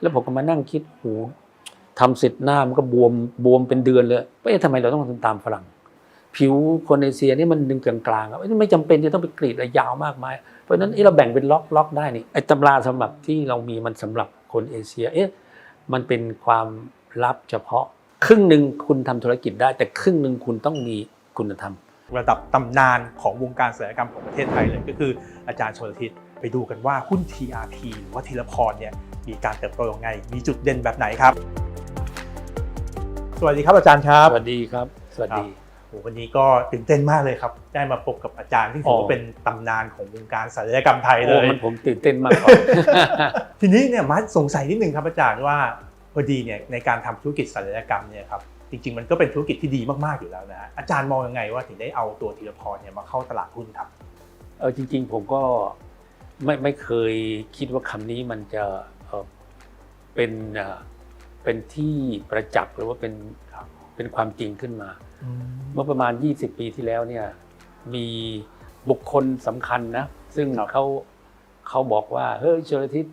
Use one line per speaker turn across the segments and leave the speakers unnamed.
แล้วผมก็มานั่งคิดโหทำเสร็จหน้ามันก็บวมบวมเป็นเดือนเลยเอ๊ะทำไมเราต้องทำตามฝรั่ง ผิวคนเอเชียนี่มันดึงกลางๆอะไม่จำเป็นจะต้องไปกรีดอะไรยาวมากมาย เพราะฉะนั้นเราแบ่งเป็นล็อกล็อกได้นี่ไอ้ตำราสำหรับที่เรามีมันสำหรับคนเอเชียเอ๊ะมันเป็นความลับเฉพาะ ครึ่งหนึ่งคุณทำธุรกิจได้ แต่ครึ่งหนึ่งคุณต้องมีคุณธรรม
ระดับตำนานของวงการศัลยกรรมของประเทศไทยเลยก็คืออาจารย์ชนทิศไปดูกันว่าหุ้น TRP หรือว่าธีรพรเนี่ย มีการเติบโตยังไง มีจุดเด่นแบบไหนครับ สวัสดีครับอาจารย์ครับ
สวัสดีครับ สวัสดี
โอ้วันนี้ก็ตื่นเต้นมากเลยครับ ได้มาพบกับอาจารย์ที่ถือ
อ๋
ว่า
อ
เป็นตำนานของวงการศัลยกรรมไทยเล
โอ้
ย
มันผมตื่นเต้นมากกว่า
ทีนี้เนี่ยมาสงสัยนิดนึงครับอาจารย์ว่าพอดีเนี่ยในการทำธุรกิจศัลยกรรมเนี่ยครับจริงๆมันก็เป็นธุรกิจที่ดีมากๆอยู่แล้วนะฮะอาจารย์มองยังไงว่าถึงได้เอาตัวธีรพรเนี่ยมาเข้าตลาดหุ้นครับ
เออจริง ๆ ผมก็ไม่ไม่เคยคิดว่าคำนี้มันจะ เอ่อเป็นเอ่อเป็นที่ประจักษ์หรือว่าเป็นเป็นความจริงขึ้นมา เมื่อประมาณ 20 ปีที่แล้วเนี่ยมีบุคคลสำคัญนะ ซึ่ง
ครับ
เขาเขาบอกว่าเฮ้ยเชลทิศ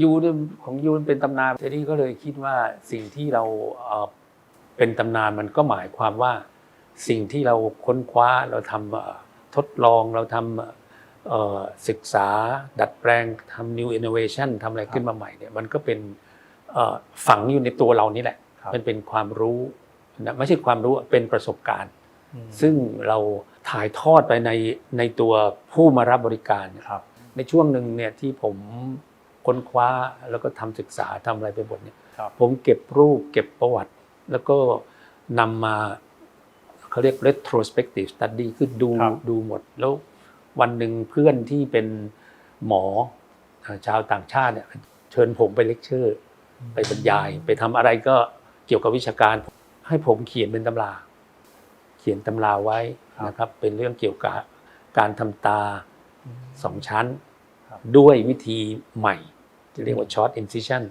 ยูเนี่ยของยูมันเป็นตำนานทีนี้ก็เลยคิดว่าสิ่งที่เราเอ่อเป็นตำนานมันก็หมายความว่าสิ่งที่เราค้นคว้าเราทำเอ่อทดลองเราทำเอ่อ ศึกษาดัดแปลงทำ new innovation ทำอะไรขึ้นมาใหม่เนี่ยมันก็เป็นเอ่อฝังอยู่ในตัวเรานี่แหละ
ครับ
มันเป็นความรู้นะไม่ใช่ความรู้เป็นประสบการณ์
อืม
ซึ่งเราถ่ายทอดไปในในตัวผู้มารับบริการเนี่ย
ครับ
ในช่วงหนึ่งเนี่ยที่ผมค้นคว้าแล้วก็ทำศึกษาทำอะไรไปหมดเนี่ย
ครับ
ผมเก็บรูปเก็บประวัติ แล้วก็นำมาเขาเรียก retrospective study คือดู
ครับ
ดูหมดแล้ว วันหนึ่งเพื่อนที่เป็นหมอเอ่อชาวต่างชาติเนี่ยเชิญผมไปเลคเชอร์ ไปบรรยาย ไปทำอะไรก็เกี่ยวกับวิชาการ ให้ผมเขียนเป็นตำรา เขียนตำราไว้
ครับ
นะครับ เป็นเรื่องเกี่ยวกับการทำตาสองชั้น
ครับ
ด้วยวิธีใหม่ที่เรียกว่า short incision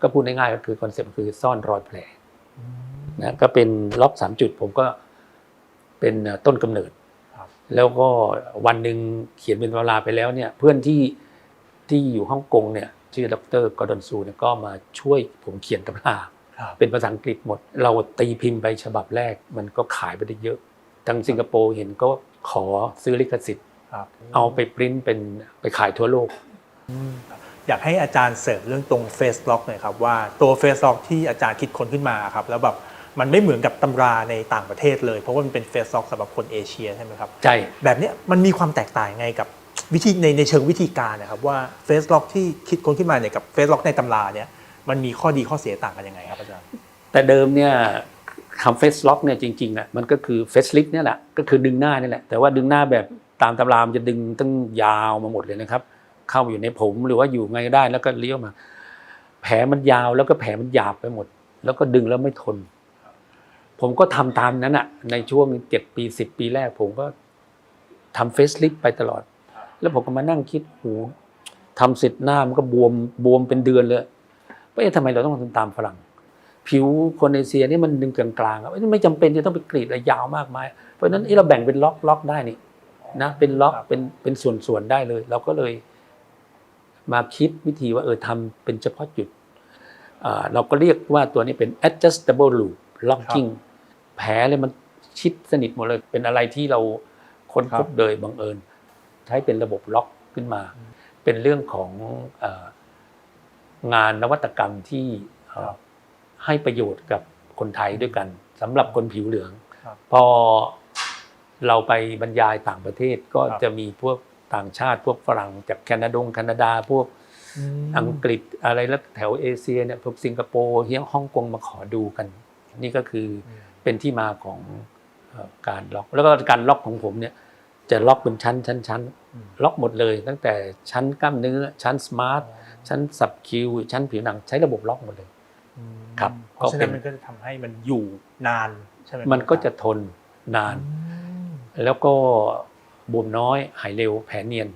ก็พูดง่ายๆก็คือคอนเซ็ปต์คือซ่อนรอยแผลนะก็เป็นล็อกสามจุดผมก็เป็นเอ่อต้นกำเนิด
ครับ
แล้วก็วันหนึ่งเขียนเป็นตำราไปแล้วเนี่ยเพื่อนที่ที่อยู่ฮ่องกงเนี่ยชื่อดรกอร์ดอนซูเนี่ยก็มาช่วยผมเขียนตำรา
ครับ
เป็นภาษาอังกฤษหมด เราตีพิมพ์ไปฉบับแรก มันก็ขายไปได้เยอะ ทางสิงคโปร์เห็นก็ขอซื้อลิขสิทธิ์
ครับ
เอาไปปริ้นเป็นไปขายทั่วโลก
อยากให้อาจารย์เสริมเรื่องตรง Face Lock หน่อยครับว่าตัว Face Lock ที่อาจารย์คิดค้นขึ้นมาครับแล้วแบบ มันไม่เหมือนกับตำราในต่างประเทศเลย เพราะว่ามันเป็น Face Lock สำหรับคนเอเชียใช่ไหมครับ
ใช่
แบบเนี้ยมันมีความแตกต่างยังไงกับวิธีในในเชิงวิธีการนะครับว่า Face Lock ที่คิดค้นขึ้นมาเนี่ยกับ Face Lock ในตำราเนี่ยมันมีข้อดีข้อเสียต่างกันยังไงครับอาจารย์
แต่เดิมเนี่ยคำเฟสล็อกเนี่ยจริงๆอะมันก็คือเฟสลิฟเนี่ยแหละก็คือดึงหน้านี่แหละแต่ว่าดึงหน้าแบบตามตำรามนจะดึงตั้งยาวมาหมดเลยนะครับ เข้าอยู่ในผมหรือว่าอยู่ไงก็ได้แล้วก็เลี้ยวมา แผลมันยาวแล้วก็แผลมันหยาบไปหมด แล้วก็ดึงแล้วไม่ทน ผมก็ทำตามนั้นอะในช่วงเจ็ดปีสิบปีแรก ผมก็ทำเฟสลิฟไปตลอด แล้วผมก็มานั่งคิดโหทำเสร็จหน้ามันก็บวมบวมเป็นเดือนเลยเอ๊ะทำไมเราต้องทำตามฝรั่ง ผิวคนเอเชียนี่มันดึงกลางๆอะไม่จำเป็นจะต้องไปกรีดอะไรยาวมากมาย เพราะฉะนั้นเอ๊ะเราแบ่งเป็นล็อกล็อกได้นี่นะเป็นล็อก
ครับ
เป็นเป็นส่วนๆได้เลย เราก็เลยมาคิดวิธีว่าเออทำเป็นเฉพาะจุดอ่าเราก็เรียกว่าตัวนี้เป็น adjustable loop locking แผลเลยมันชิดสนิทหมดเลย เป็นอะไรที่เราค้นพบโดยบังเอิญ ใช้เป็นระบบล็อกขึ้นมา เป็นเรื่องของเอองานนวัตกรรมที่เอ่อ
ครับ
ให้ประโยชน์กับคนไทยด้วยกันสำหรับคนผิวเหลือง
ครับ
พอเราไปบรรยายต่างประเทศก็
ครับ
จะมีพวกต่างชาติพวกฝรั่งจากแคนาดงแคนาดาพวกอังกฤษอะไรแล้วแถวเอเชียเนี่ยพวกสิงคโปร์เฮียฮ่องกงมาขอดูกัน นี่ก็คืออ
ม
เป็นที่มาของเอ่อการล็อก แล้วก็การล็อกของผมเนี่ยจะล็อกเป็นชั้นชั้นชั้น
อืม
ล็อกหมดเลย ตั้งแต่ชั้นกล้ามเนื้อ ชั้นสมาร์ทชั้นสับคิว ชั้นผิวหนังใช้ระบบล็อกหมดเลยครับ
เพราะฉะนั้น
ก็เป็น
มันก็จะทำให้มันอยู่นานใช่ไหม
มันก็จะทนนาน
อืม
แล้วก็บวมน้อยหายเร็วแผลเนียน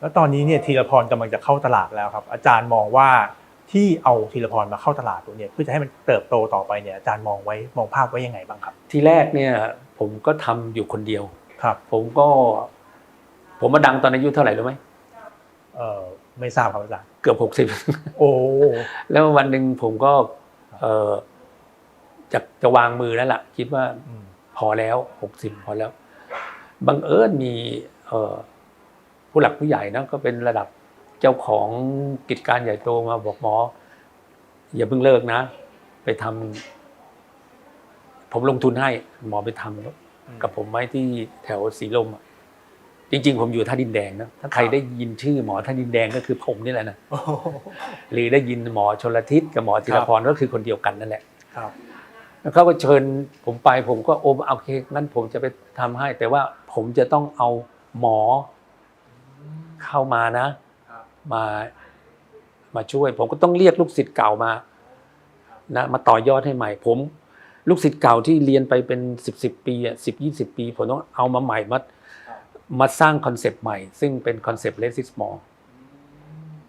แล้วตอนนี้เนี่ยธีรพรกำลังจะเข้าตลาดแล้วครับ อาจารย์มองว่า ที่เอาธีรพรมาเข้าตลาดตัวเนี่ยเพื่อจะให้มันเติบโตต่อไปเนี่ยอาจารย์มองไว้มองภาพไว้ยังไงบ้างครับ
ที่แรกเนี่ยผมก็ทำอยู่คนเดียว
ครับ
ผมก็ ผมมาดังตอนอายุเท่าไหร่รู้ไหม
เอ่อไม่ทราบครับอาจารย์
เกือบหกสิบ
โอ้
แล้ววันหนึ่งผมก็เออจะจะวางมือแล้วล่ะ คิดว่า
อืม
พอแล้วหกสิบพอแล้วบังเอิญมีเอ่อผู้หลักผู้ใหญ่นะก็เป็นระดับ เจ้าของกิจการใหญ่โตมาบอกหมอ อย่าเพิ่งเลิกนะ ไปทำผมลงทุนให้ หมอไปทำกับผมไว้ที่แถวสีลมอะจริง ๆ ผมอยู่ท่าดินแดงนะถ้าใครได้ยินชื่อหมอท่าดินแดงก็คือผมนี่แหละนะ
โอ้โห
หรือได้ยินหมอชลทิศกับหมอธีรพรก็คือคนเดียวกันนั่นแหละ
ครับ
แล้วเขาก็เชิญผมไปผมก็โอโอเคงั้นผมจะไปทำให้ แต่ว่าผมจะต้องเอาหมอเข้ามานะ
ครับ
มามาช่วย ผมก็ต้องเรียกลูกศิษย์เก่ามานะมาต่อยอดให้ใหม่ ผม ลูกศิษย์เก่าที่เรียนไปเป็นสิบสิบปีอะสิบยี่สิบปี ผมต้องเอามาใหม่มามาสร้างคอนเซปต์ใหม่ ซึ่งเป็นคอนเซปต์เลสิสมอ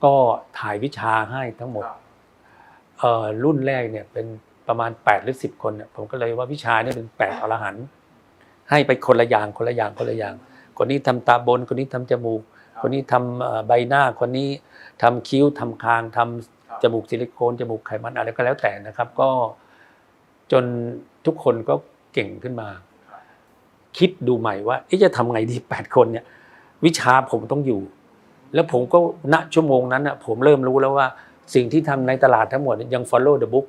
ก็ถ่ายวิชาให้ทั้งหมดเอ่อรุ่นแรกเนี่ยเป็นประมาณ 8 หรือ 10 คนเนี่ยผมก็เลยว่าวิชาเนี่ยเป็น 8 อรหันต์ให้ไปคนละอย่างคนละอย่างคนละอย่าง คนนี้ทำตาบน คนนี้ทำจมูก คนนี้ทำเอ่อใบหน้าคนนี้ทำคิ้วทำคางทำจมูกซิลิโคนจมูกไขมันอะไรก็แล้วแต่นะครับ ก็จนทุกคนก็เก่งขึ้นมา คิดดูใหม่ว่าเอ๊ะจะทำไงดี8คนเนี่ย วิชาผมต้องอยู่ แล้วผมก็ณชั่วโมงนั้นนะผมเริ่มรู้แล้วว่าสิ่งที่ทำในตลาดทั้งหมดยัง follow the book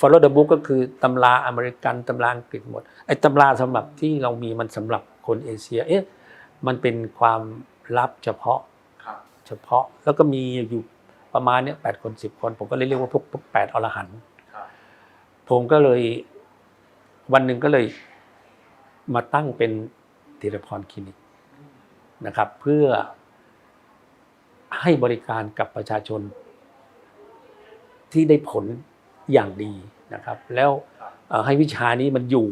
follow the book ก็คือตำราอเมริกันตำราอังกฤษหมดไอ้ตำราสำหรับที่เรามีมันสำหรับคนเอเชียเอ๊ะมันเป็นความ ลับเฉพาะ
ครับ
เฉพาะแล้วก็มีอยู่ประมาณเนี้ยแปดคนสิบคน ผมก็เลยเรียกว่าพวกพวกแปดอรหันต์
ครับ
ผมก็เลยวันหนึ่งก็เลยมาตั้งเป็นธีรพรคลินิกนะครับ เพื่อให้บริการกับประชาชนที่ได้ผลอย่างดีนะครับ แล้วเอ่อให้วิชานี้มันอยู่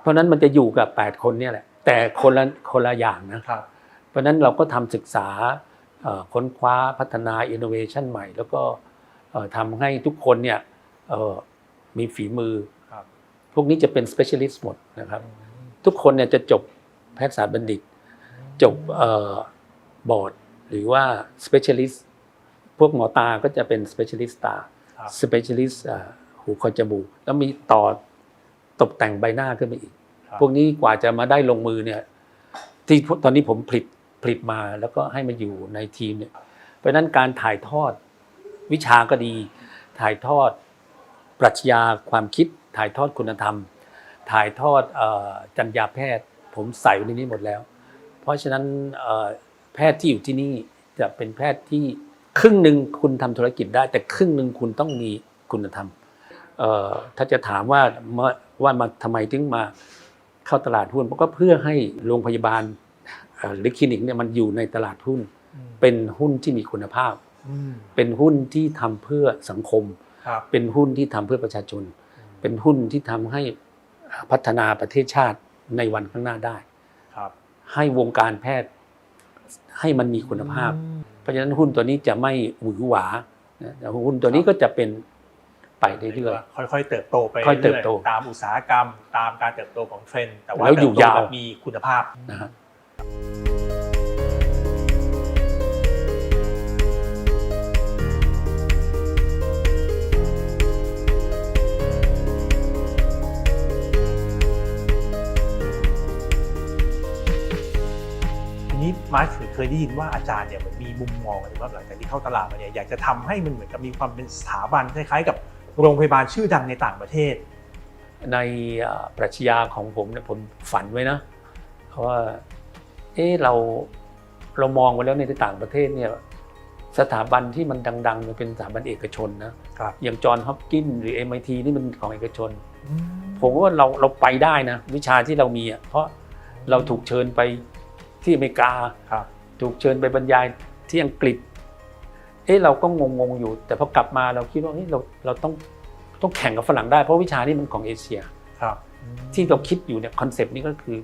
เพราะฉะนั้นมันจะอยู่กับแปดคนเนี่ยแหละ แต่คนละคนละอย่างนะ
ครับ
เพราะฉะนั้นเราก็ทำศึกษาเอ่อค้นคว้าพัฒนาอินโนเวชันใหม่ แล้วก็เอ่อทำให้ทุกคนเนี่ยเอ่อมีฝีมือ
ครับ
พวกนี้จะเป็น specialist หมดนะครับ ทุกคนเนี่ยจะจบแพทยศาสตร์บัณฑิต จบบอร์ดหรือว่า specialist พวกหมอตาก็จะเป็น specialist ตา
ครับ
specialist อ่าหูคอจมูกแล้วมีต่อตกแต่งใบหน้าขึ้นไปอีก
ครับ
พวกนี้กว่าจะมาได้ลงมือเนี่ยที่ตอนนี้ผมผลิตผลิตมาแล้วก็ให้มาอยู่ในทีมเนี่ย เพราะนั้นการถ่ายทอดวิชาก็ดี ถ่ายทอดปรัชญาความคิด ถ่ายทอดคุณธรรม ถ่ายทอดอจรรยาแพทย์ ผมใส่ไว้ในนี้หมดแล้ว เพราะฉะนั้นแพทย์ที่อยู่ที่นี่จะเป็นแพทย์ที่ครึ่งหนึ่งคุณทำธุรกิจได้ แต่ครึ่งหนึ่งคุณต้องมีคุณธรรมถ้าจะถามว่ามาว่ามาทำไมถึงมา เข้าตลาดหุ้นก็เพื่อให้โรงพยาบาลเอ่อหรือคลินิกเนี่ยมันอยู่ในตลาดหุ้น
อืม
เป็นหุ้นที่มีคุณภาพ
อืม
เป็นหุ้นที่ทำเพื่อสังคม
ครับ
เป็นหุ้นที่ทำเพื่อประชาชน เป็นหุ้นที่ทำให้พัฒนาประเทศชาติในวันข้างหน้าได้
ครับ
ให้วงการแพทย์ให้มันมีคุณภาพ เพราะฉะนั้นหุ้นตัวนี้จะไม่หวือหวานะแต่หุ้นตัวนี้ก็จะเป็น ไปเรื่อย
ค่อยๆเติบโตไป
ค่อยเติบโต
รื่ๆตามอุตสาหกรรม ตามการเติบโตของเทรนด์แต่ว่า
แล้วอยู่
เติบโต
ยาว
แบบมีคุณภาพ
ๆนะฮะ
ทีนี้มาร์คเคยได้ยินว่าอาจารย์เนี่ยเหมือนมีมุมมองหรือว่าหลังจากที่เข้าตลาดมาเนี่ยอยากจะทำให้มันเหมือนกับมีความเป็นสถาบันคล้ายๆกับ โรงพยาบาลชื่อดังในต่างประเทศ
ในเอ่อปรัชญาของผมเนี่ยผมฝันไว้นะเพราะว่าเออเราเรามองไปแล้วในต่างประเทศเนี่ยสถาบันที่มันดังๆเนี่ยเป็นสถาบันเอกชนนะครับอย่างจอห์นฮอปกินส์หรือ MIT นี่มันของเอกชน ผมว่าเราเราไปได้นะ วิชาที่เรามีอะเพราะเราถูกเชิญไปที่อเมริกา
ครับ
ถูกเชิญไปบรรยายที่อังกฤษ เอ๊ะเราก็งงๆอยู่ แต่พอกลับมาเราคิดว่าเฮ้ยเราเราต้องต้องแข่งกับฝรั่งได้เพราะวิชานี้มันของเอเชีย
ครับ
ที่เราคิดอยู่เนี่ยคอนเซปต์นี้ก็คือ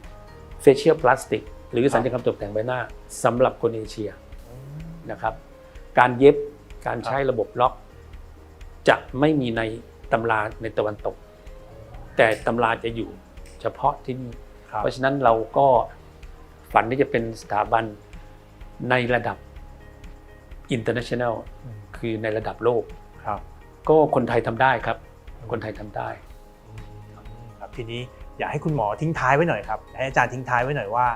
facial plastic หรือสัญญกรรมตกแต่งใบหน้าสำหรับคนเอเชียนะครับ การเย็บการใช้ระบบล็อก จะไม่มีในตำราในตะวันตก แต่ตำราจะอยู่เฉพาะที่นี่
ครับ
เพราะฉะนั้นเราก็ฝันที่จะเป็นสถาบันในระดับ international
อืม
คือในระดับโลก
ครับ
ก็คนไทยทำได้ครับ คนไทยทำได้
ครับทีนี้อยากให้คุณหมอทิ้งท้ายไว้หน่อยครับให้อาจารย์ทิ้งท้ายไว้หน่อยว่า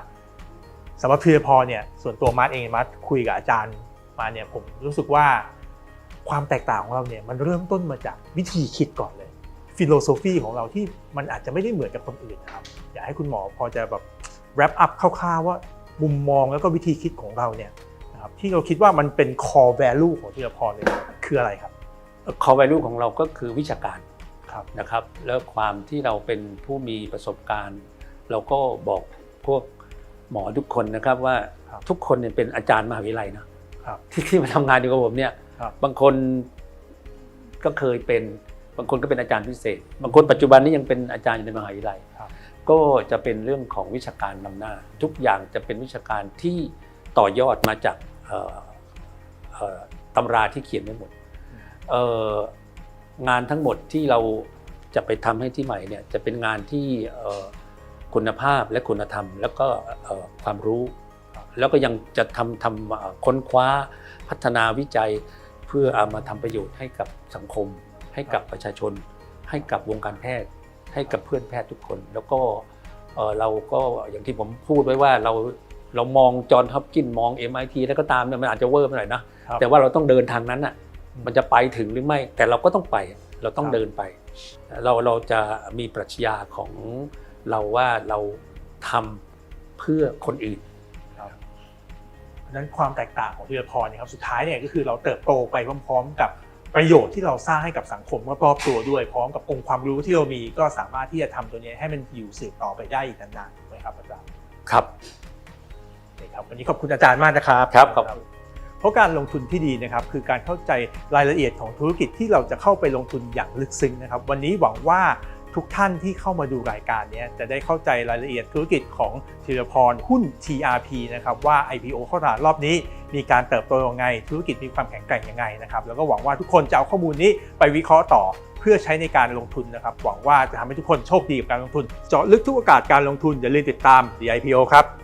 สำหรับทีรพรเนี่ยส่วนตัวมาร์ทเองมาร์ทคุยกับอาจารย์มาเนี่ยผมรู้สึกว่าความแตกต่างของเราเนี่ยมันเริ่มต้นมาจากวิธีคิดก่อนเลย ฟิโลโซฟีของเราที่มันอาจจะไม่ได้เหมือนกับคนอื่นนะครับ อยากให้คุณหมอพอจะแบบ wrap up คร่าวๆว่ามุมมองแล้วก็วิธีคิดของเราเนี่ยนะ ครับที่เราคิดว่ามันเป็น core value ของทีรพรเลยคืออะไรครับ
core value ของเราก็คือวิชาการ
ครับ
นะครับแล้วความที่เราเป็นผู้มีประสบการณ์ เราก็บอกพวกหมอทุกคนนะครับว่า
ครับ
ทุกคนเนี่ยเป็นอาจารย์มหาวิทยาลัยนะครับที่ที่มาทำงานอยู่กับผมเนี่ย
ครับ
บางคนก็เคยเป็นบางคนก็เป็นอาจารย์พิเศษ บางคนปัจจุบันนี้ยังเป็นอาจารย์อยู่ในมหาวิทยาลัย
ครับ
ก็จะเป็นเรื่องของวิชาการนำหน้า ทุกอย่างจะเป็นวิชาการที่ต่อยอดมาจากเอ่อเอ่อ ตำราที่เขียนไว้หมดเอ่องานทั้งหมดที่เราจะไปทำให้ที่ใหม่เนี่ยจะเป็นงานที่เอ่อคุณภาพและคุณธรรม แล้วก็เอ่อความรู้ แล้วก็ยังจะทำทำเอ่อค้นคว้าพัฒนาวิจัยเพื่อเอามาทำประโยชน์ให้กับสังคม ให้กับประชาชน ให้กับวงการแพทย์ ให้กับเพื่อนแพทย์ทุกคน แล้วก็เอ่อเราก็อย่างที่ผมพูดไว้ว่าเรา เรามองจอห์นฮอปกินมอง MIT แล้วก็ตามเนี่ยมันอาจจะเวอร์ไปหน่อยนะ
ครับ
แต่ว่าเราต้องเดินทางนั้นอะมันจะไปถึงหรือไม่ แต่เราก็ต้องไปเราต้อง
ครับ
เดินไป เราเราจะมีปรัชญาของเราว่าเราทำเพื่อคนอื่น
ครับเพราะฉะนั้นความแตกต่างของธีรพรเนี่ยครับสุดท้ายเนี่ยก็คือเราเติบโตไปพร้อมๆ กับประโยชน์ที่เราสร้างให้กับสังคมรอบๆตัวด้วยพร้อมกับองค์ความรู้ที่เรามีก็สามารถที่จะทำตัวนี้ให้มันอยู่สืบต่อไปได้อีกนานๆถูกไหมครับอาจารย์
ครับ
โอเคครับวันนี้ขอบคุณอาจารย์มากนะครับ
ครับขอบคุณ
เพราะการลงทุนที่ดีนะครับคือการเข้าใจรายละเอียดของธุรกิจที่เราจะเข้าไปลงทุนอย่างลึกซึ้งนะครับ วันนี้หวังว่าทุกท่านที่เข้ามาดูรายการเนี้จะได้เข้าใจรายละเอียดธุรกิจของธีรพรหุ้น TRP นะครับว่า IPO เข้าตลาดรอบนี้ มีการเติบโตยังไง ธุรกิจมีความแข็งแกร่งยังไงนะครับแล้วก็หวังว่าทุกคนจะเอาข้อมูลนี้ไปวิเคราะห์ต่อเพื่อใช้ในการลงทุนนะครับหวังว่าจะทำให้ทุกคนโชคดีกับการลงทุน เจาะลึกทุกโอกาสการลงทุนอย่าลืมติดตาม The IPO ครับ